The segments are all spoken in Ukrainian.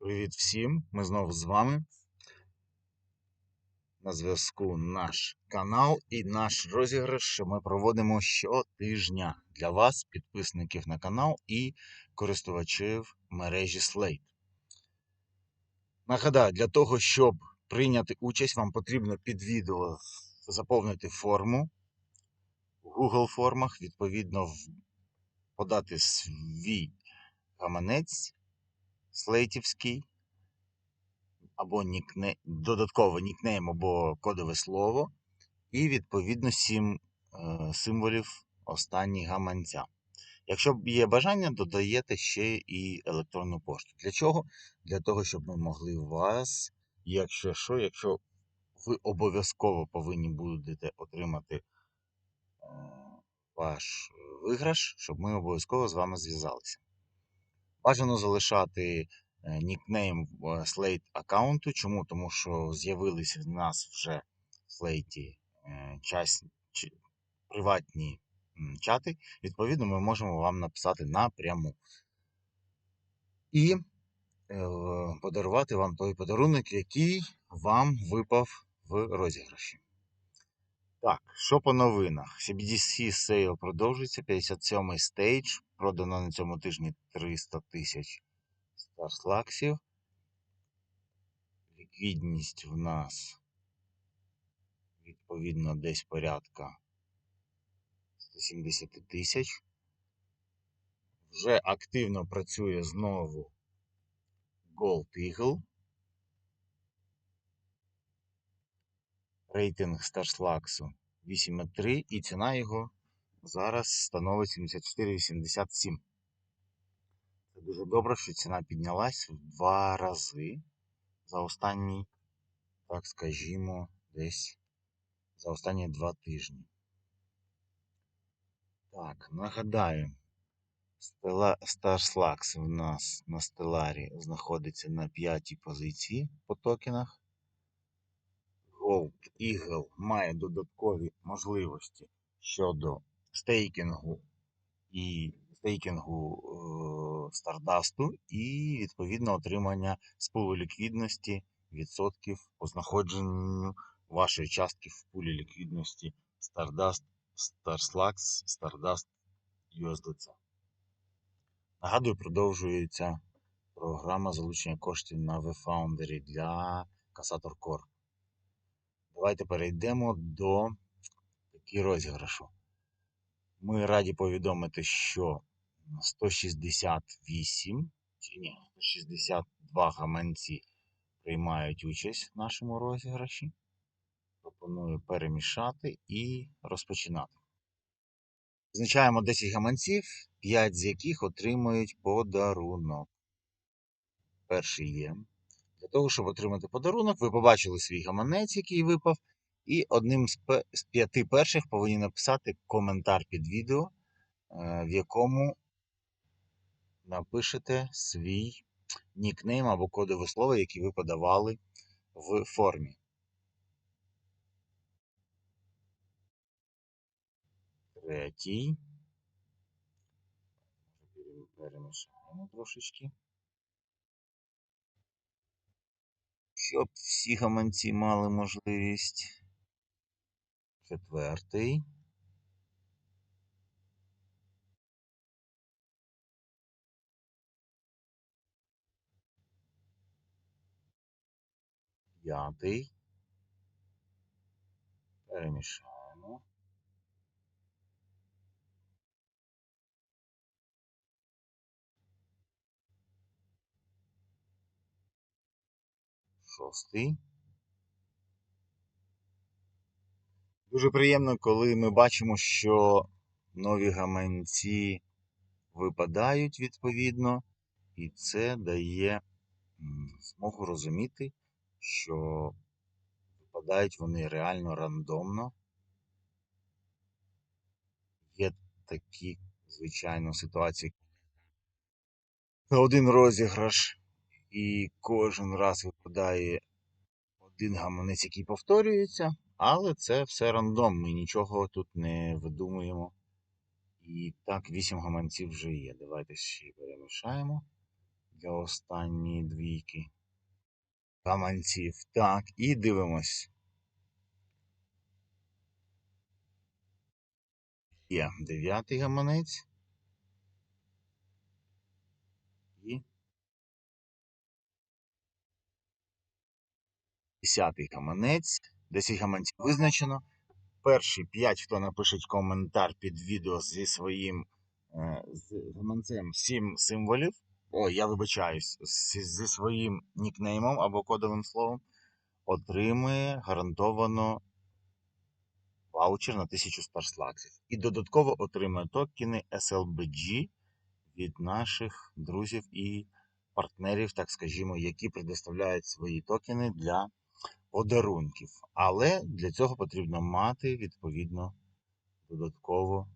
Привіт всім! Ми знову з вами. На зв'язку наш канал і наш розіграш, що ми проводимо щотижня для вас, підписників на канал і користувачів мережі Slate. Нагадаю, для того, щоб прийняти участь, вам потрібно під відео заповнити форму в Google формах, відповідно, подати свій гаманець слейтівський або нікне... додатково нікнейм або кодове слово, і відповідно сім е, символів останніх гаманця. Якщо є бажання, додаєте ще і електронну пошту. Для чого? Для того, щоб ми могли вас, якщо що, якщо ви обов'язково повинні будете отримати е, ваш виграш, щоб ми обов'язково з вами зв'язалися. Бажано залишати е, нікнейм е, Slate аккаунту. Чому? Тому що з'явилися в нас вже в Slate е, час, приватні чати. Відповідно, ми можемо вам написати напряму. І подарувати вам той подарунок, який вам випав в розіграші. Так, що по новинах? CBDC сейл продовжується. 57-й стейдж. Продано на цьому тижні 300 тисяч старслаксів. Ліквідність в нас відповідно десь порядка 170 тисяч. Вже активно працює знову Gold Eagle. Рейтинг Старслаксу 8,3 і ціна його зараз становить 74,87. Це дуже добре, що ціна піднялась в два рази за останні, так скажімо, десь за останні два тижні. Так, нагадаю, Старслакс в нас на Стеларі знаходиться на п'ятій позиції по токенах. Gold Eagle має додаткові можливості щодо стейкінгу і стейкінгу е, Стардасту і відповідно отримання з пулу ліквідності відсотків по знаходженню вашої частки в пулі ліквідності Stardust, StarSlax, Stardust USDC. Нагадую, продовжується програма залучення коштів на WeFoundry для Касатор Core. Давайте перейдемо до такі розіграшу. Ми раді повідомити, що 168 чи ні, 162 гаманці приймають участь в нашому розіграші. Пропоную перемішати і розпочинати. Визначаємо 10 гаманців, 5 з яких отримують подарунок. Перший є. Для того, щоб отримати подарунок, ви побачили свій гаманець, який випав, і одним з, п'яти перших повинні написати коментар під відео, е, в якому напишете свій нікнейм або кодове слово, яке ви подавали в формі. Третій. Перемішаємо трошечки. Щоб всі гаманці мали можливість. Четвертий. П'ятий. Перемішаємо. Шостий. Дуже приємно, коли ми бачимо, що нові гаманці випадають відповідно, і це дає змогу розуміти, що випадають вони реально рандомно. Є такі, звичайно, ситуації. На один розіграш, і кожен раз випадає один гаманець, який повторюється, але це все рандом. Ми нічого тут не видумуємо. І так, 8 гаманців вже є. Давайте ще перемішаємо. для останньої двійки гаманців. Так, і дивимось. Є дев'ятий гаманець. 10-й гаманець. 10 гаманців визначено. Перші 5, хто напишуть коментар під відео зі своїм е, з гаманцем 7 символів. О, я вибачаюсь, зі своїм нікнеймом або кодовим словом, отримує гарантовано ваучер на 1000 спарслаксів. І додатково отримує токени SLBG від наших друзів і партнерів, так скажімо, які предоставляють свої токени для подарунків. Але для цього потрібно мати відповідно додатково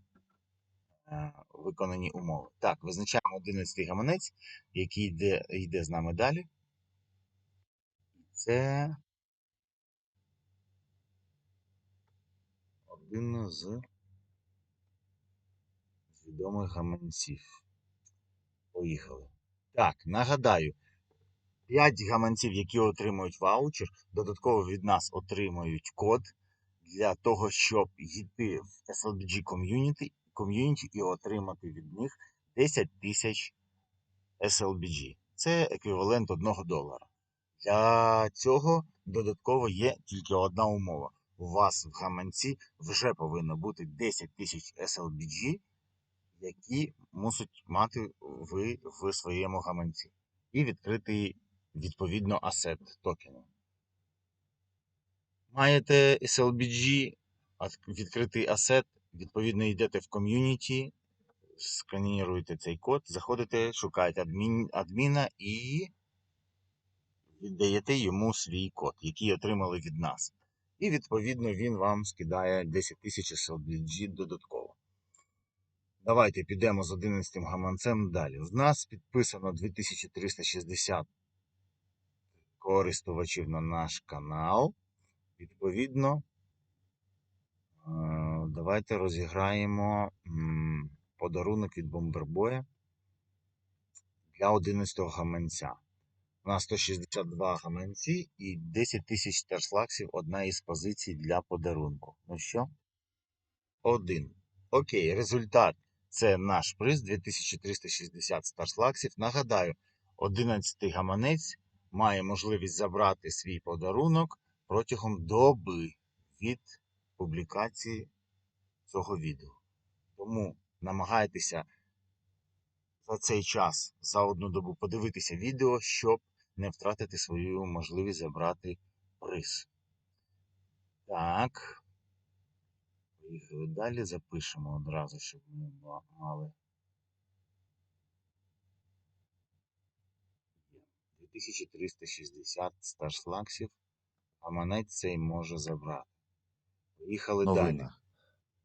е, виконані умови. Так, визначаємо 11 гаманець, який йде, йде з нами далі. Це один з відомих гаманців. Поїхали. Так, нагадаю, 5 гаманців, які отримують ваучер, додатково від нас отримають код для того, щоб йти в SLBG ком'юніті ком'юніті і отримати від них 10 тисяч SLBG. Це еквівалент 1 долара. Для цього додатково є тільки одна умова. У вас в гаманці вже повинно бути 10 тисяч SLBG, які мусить мати ви в своєму гаманці. І відкрити відповідно асет токену. Маєте SLBG, відкритий асет, відповідно йдете в ком'юніті, сканіруєте цей код, заходите, шукаєте адмін, адміна і віддаєте йому свій код, який отримали від нас. І відповідно він вам скидає 10 тисяч SLBG додатково. Давайте підемо з 11 гаманцем далі. У нас підписано 2360 користувачів на наш канал. Відповідно, е, давайте розіграємо подарунок від Бомбербоя для 11 гаманця. У нас 162 гаманці і 10 тисяч терслаксів одна із позицій для подарунку. Ну що? Один. Окей, результат. Це наш приз 2360 старслаксів. Нагадаю, 11 гаманець має можливість забрати свій подарунок протягом доби від публікації цього відео. Тому намагайтеся за цей час, за одну добу подивитися відео, щоб не втратити свою можливість забрати приз. Так. Далі, запишемо одразу, щоб ми мали. 2360 старшлаксів. Гаманець цей може забрати. Поїхали далі.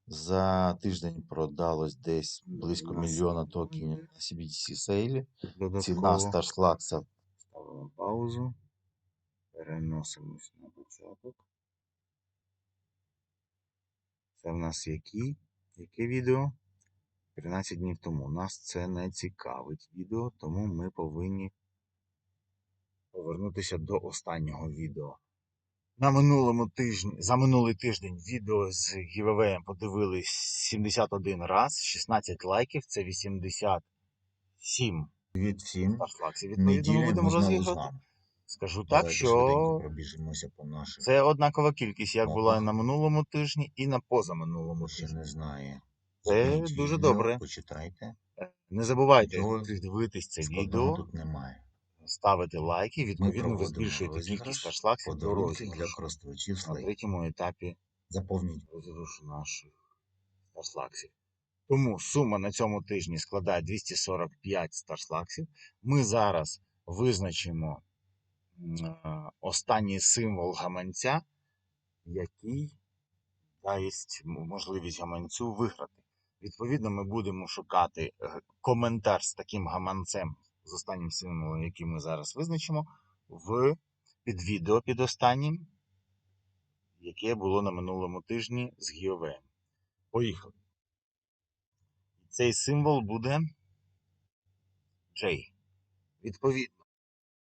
За тиждень продалось десь близько На мільйона токенів на CBDC сейлі. Ціна Старслакса ставимо паузу. Переносимось на початок. Це в нас які? Яке відео? 13 днів тому. Нас це не цікавить відео, тому ми повинні повернутися до останнього відео. На минулому тижні, за минулий тиждень відео з гівевеєм подивились 71 раз, 16 лайків, це 87 від всім. Відповідно, ми будемо розіграти. Скажу так, Давайте що пробіжимося по нашим. це однакова кількість, як була на минулому тижні і на позаминулому ще тижні. не знає. Це дуже відео, добре. Почитайте. Не забувайте Нічого дивитись це відео, тут немає. Ставити лайки, відповідно, ви збільшуєте кількість старшлаксів до для розіграшу на третьому етапі Заповніть. розіграшу наших старслаксів. Тому сума на цьому тижні складає 245 старслаксів. Ми зараз визначимо е, останній символ гаманця, який дасть можливість гаманцю виграти. Відповідно, ми будемо шукати е, коментар з таким гаманцем, з останнім символом, який ми зараз визначимо, в під відео під останнім, яке було на минулому тижні з Гіовеєм. Поїхали. Цей символ буде J. Відповідно,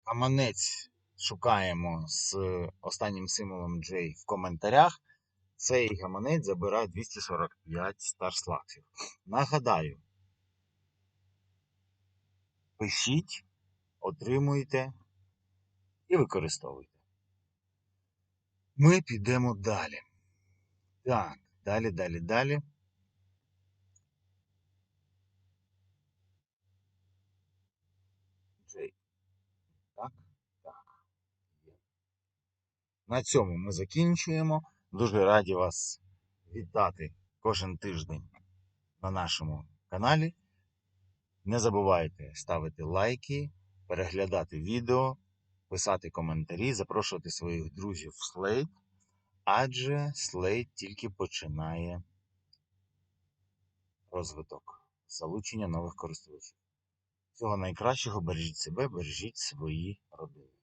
гаманець шукаємо з останнім символом J в коментарях. Цей гаманець забирає 245 старслаксів. Нагадаю, пишіть, отримуйте і використовуйте. Ми підемо далі. Так, далі, далі, далі. На цьому ми закінчуємо. Дуже раді вас вітати кожен тиждень на нашому каналі. Не забувайте ставити лайки, переглядати відео, писати коментарі, запрошувати своїх друзів в Slate, адже Slate тільки починає розвиток, залучення нових користувачів. Всього найкращого, бережіть себе, бережіть свої родини.